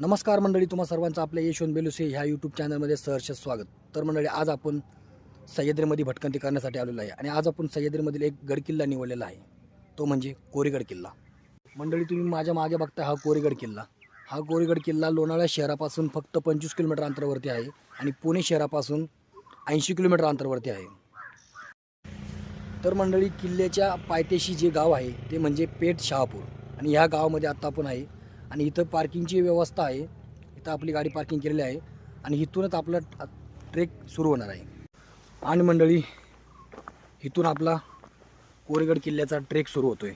नमस्कार मंडळी तुम्हा सर्वांचं आपल्या यशवंत बेलुसे ह्या यूट्यूब चॅनलमध्ये सहर्ष स्वागत. तर मंडळी आज आपण सह्याद्रीमध्ये भटकंती करण्यासाठी आलेलो आहे आणि आज आपण सह्याद्रीमधील एक गडकिल्ला निवडलेला आहे. तो म्हणजे कोरीगड किल्ला. मंडळी तुम्ही माझ्या मागे बघता हा कोरीगड किल्ला. हा कोरीगड किल्ला लोणावळा शहरापासून फक्त पंचवीस किलोमीटर अंतरावरती आहे आणि पुणे शहरापासून ऐंशी किलोमीटर अंतरावरती आहे. तर मंडळी किल्ल्याच्या पायथ्याशी जे गाव आहे ते म्हणजे पेठ शहापूर. आणि ह्या गावामध्ये आत्ता आपण आहे आणि इथं पार्किंगची व्यवस्था आहे. इथं आपली गाडी पार्किंग केलेली आहे. आणि इथूनच आपला ट्रेक सुरू होणार आहे. आणि मंडळी इथून आपला कोरेगड किल्ल्याचा ट्रेक सुरू होतो आहे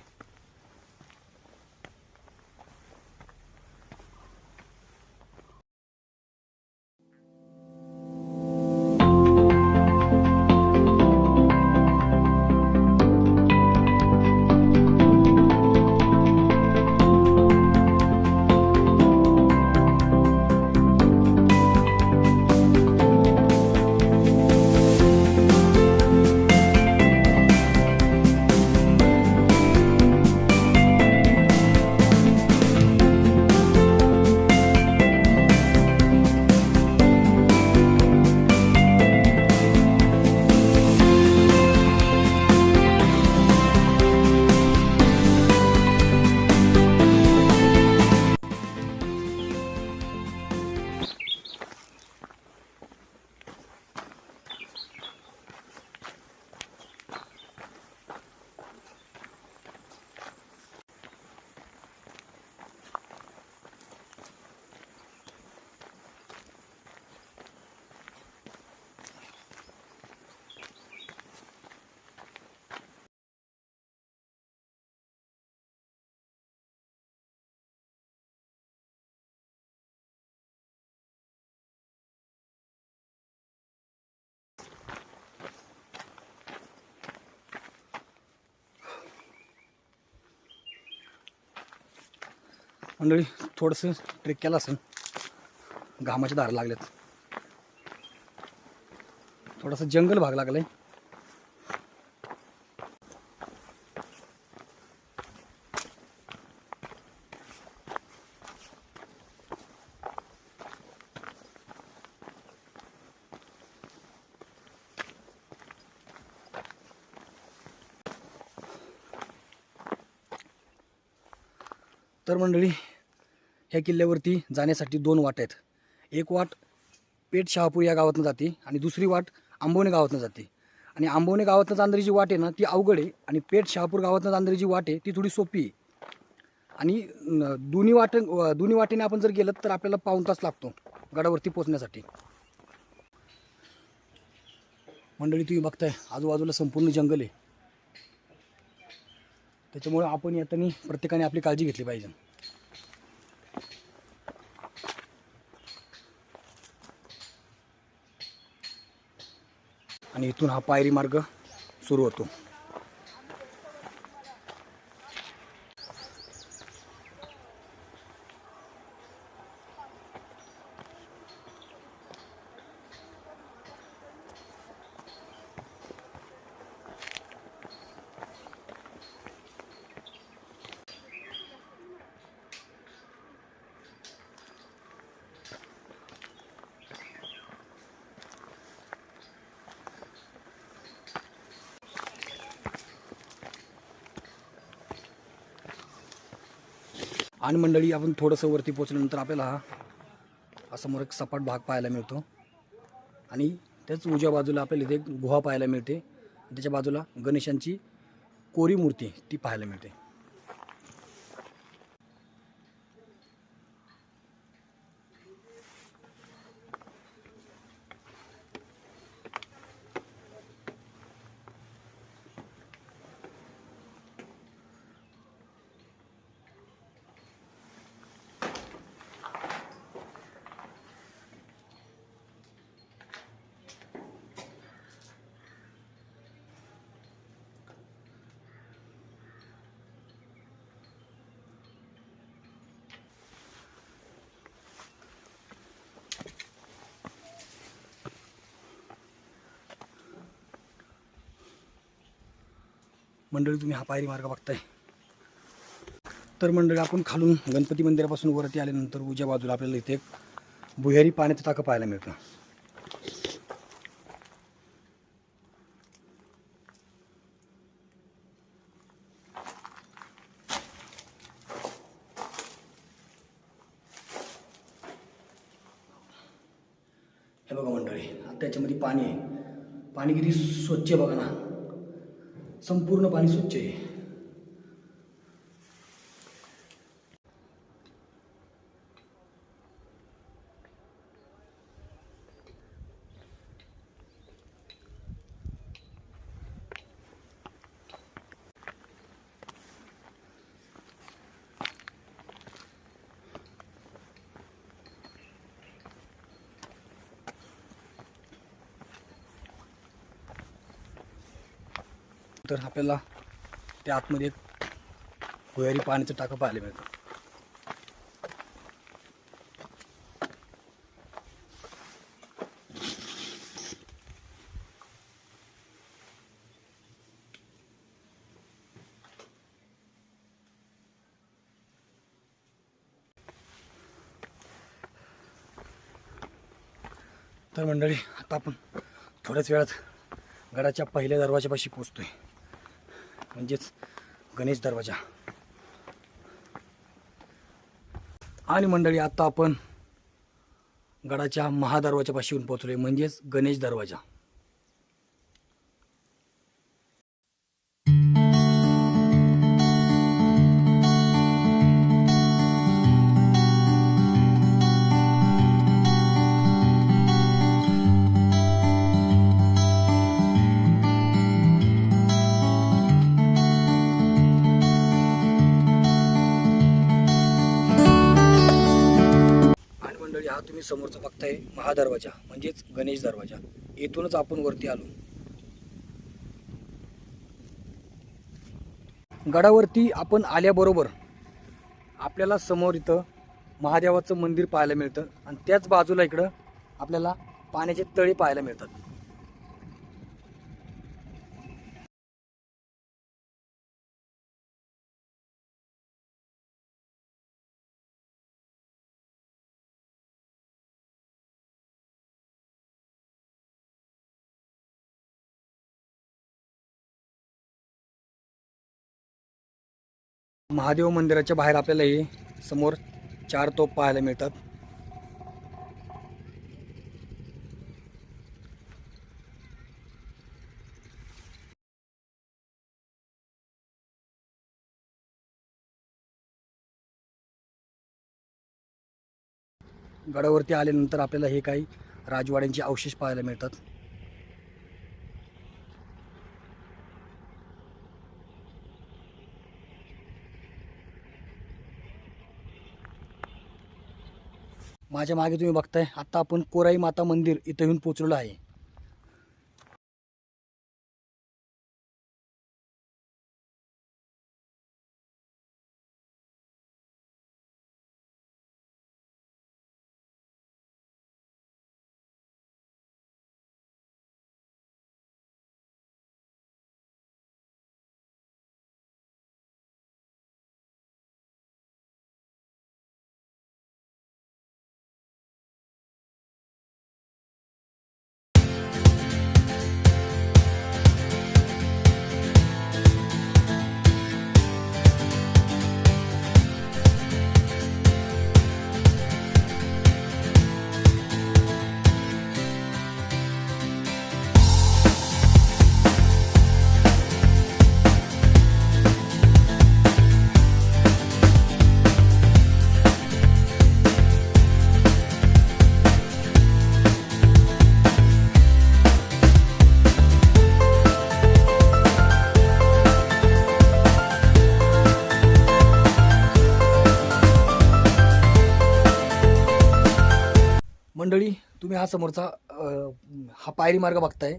मंडळी थोडंसं ट्रेक केला असेल. घामाच्या दार लागल्यात थोडासा जंगल भाग लागलाय. तर मंडळी ह्या किल्ल्यावरती जाण्यासाठी दोन वाट आहेत. एक वाट पेठ शहापूर या गावातनं जाते आणि दुसरी वाट आंबवणे गावातनं जाते. आणि आंबवणे गावातनं जाणारी जी वाट आहे ना ती अवघड आहे आणि पेठ शहापूर गावातनं जाणारी जी वाट आहे ती थोडी सोपी आहे. आणि दोन्ही वाट दोन्ही वाटेने आपण जर गेलं तर आपल्याला पाऊण तास लागतो गडावरती पोचण्यासाठी मंडळी तुम्ही बघताय आजूबाजूला संपूर्ण जंगल आहे. त्याच्यामुळे आपण येताना प्रत्येकाने आपली काळजी घेतली पाहिजे. आणि इथून हा पायरी मार्ग सुरू होतो. आणि मंडळी आपण थोडंसं वरती पोचल्यानंतर आपल्याला हा समोर एक सपाट भाग पाहायला मिळतो. आणि त्याच उजव्या बाजूला आपल्याला इथे एक गुहा पाहायला मिळते. त्याच्या बाजूला गणेशांची कोरी मूर्ती ती पाहायला मिळते. मंडळी तुम्ही हा पायरी मार्ग बघताय. तर मंडळी आपण खालून गणपती मंदिरापासून वरती आल्यानंतर उजव्या बाजूला आपल्याला इथे एक भुयारी पाण्याचं टाकं पाहायला मिळतं. हे बघा मंडळी आता त्याच्यामध्ये पाणी आहे. पाणी किती स्वच्छ आहे बघा ना. संपूर्ण पाणी स्वच्छ आहे. तर आपल्याला त्या आतमध्ये एक भुयारी पाण्याचं टाकं पाहायला मिळतं. तर मंडळी आता आपण थोड्याच वेळात गडाच्या पहिल्या दरवाजापाशी पोचतोय म्हणजेच गणेश दरवाजा. आणि मंडळी आता आपण गडाच्या महादरवाजापाशी येऊन पोहोचलोय. म्हणजेच गणेश दरवाजा. तुम्ही समोरचं बघताय महादरवाजा म्हणजेच गणेश दरवाजा. येथूनच आपण वरती आलो. गडावरती आपण आल्याबरोबर आपल्याला समोर इथं महादेवाचं मंदिर पाहायला मिळतं आणि त्याच बाजूला इकडं आपल्याला पाण्याचे तळे पाहायला मिळतात. महादेव मंदिराच्या बाहेर आपल्याला हे समोर चार तोप पाहायला मिळतात. गडावरती आल्यानंतर आपल्याला हे काही राजवाड्यांचे अवशेष पाहायला मिळतात. माझ्या मागे तुम्ही बघताय आता आपण कोराई माता मंदिर इथं येऊन पोचलेलो आहे. मंडळी तुम्ही हा समोरचा हा पायरी मार्ग बघताय.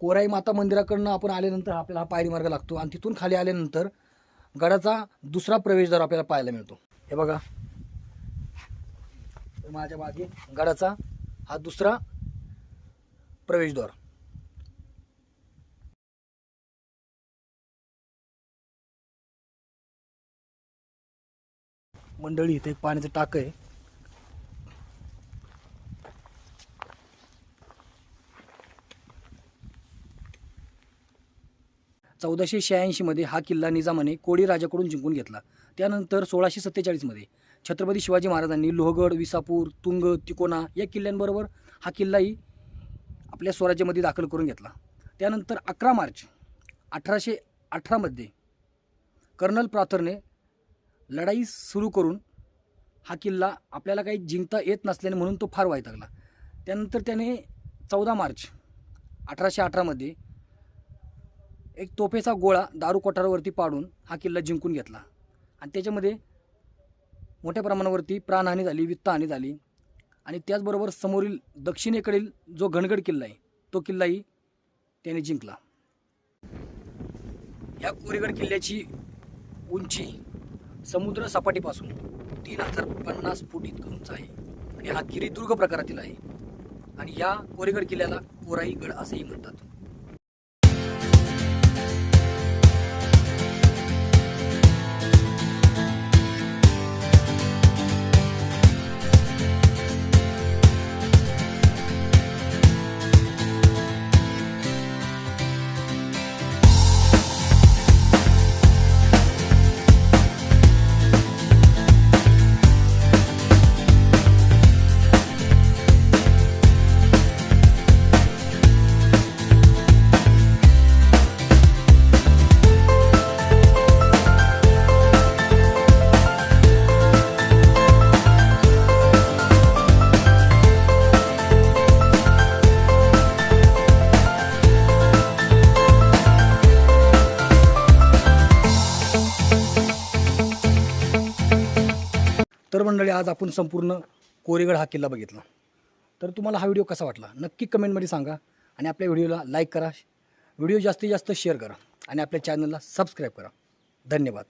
कोराई माता मंदिराकडनं आपण आल्यानंतर आपल्याला हा पायरी मार्ग लागतो आणि तिथून खाली आल्यानंतर गडाचा दुसरा प्रवेशद्वार आपल्याला पाहायला मिळतो. हे बघा. माझ्या मागे गडाचा हा दुसरा प्रवेशद्वार. मंडळी इथे एक पाण्याचं टाक आहे. चौदाशे शहाऐंशीमध्ये हा किल्ला निजामाने कोळी राजाकडून जिंकून घेतला. त्यानंतर सोळाशे सत्तेचाळीसमध्ये छत्रपती शिवाजी महाराजांनी लोहगड विसापूर तुंग तिकोना या किल्ल्यांबरोबर हा किल्लाही आपल्या स्वराज्यामध्ये दाखल करून घेतला. त्यानंतर अकरा मार्च अठराशे अठरामध्ये कर्नल प्राथरने लढाई सुरू करून हा किल्ला आपल्याला काही जिंकता येत नसल्याने म्हणून तो फार वैतागला त्यानंतर त्याने चौदा मार्च अठराशे अठरामध्ये एक तोफेचा गोळा दारू कोठारावरती पाडून हा किल्ला जिंकून घेतला. आणि त्याच्यामध्ये मोठ्या प्रमाणावरती प्राणहानी झाली वित्तहानी झाली. आणि त्याचबरोबर समोरील दक्षिणेकडील जो घनगड किल्ला आहे तो किल्लाही त्याने जिंकला. या कोरेगड किल्ल्याची उंची समुद्र सपाटीपासून तीन हजार पन्नास फूट इतकं उंच आहे. आणि हा गिरिदुर्ग प्रकारातील आहे. आणि या कोरेगड किल्ल्याला कोराई गड असंही म्हणतात. मंडळी आज आपण संपूर्ण कोरेगड हा किल्ला बघितला. तर तुम्हाला हा व्हिडिओ कसा वाटला? नक्की कमेंटमध्ये सांगा आणि आपल्या व्हिडिओला लाईक करा. व्हिडिओ जास्तीत जास्त शेअर करा आणि आपल्या चॅनलला सबस्क्राईब करा. धन्यवाद.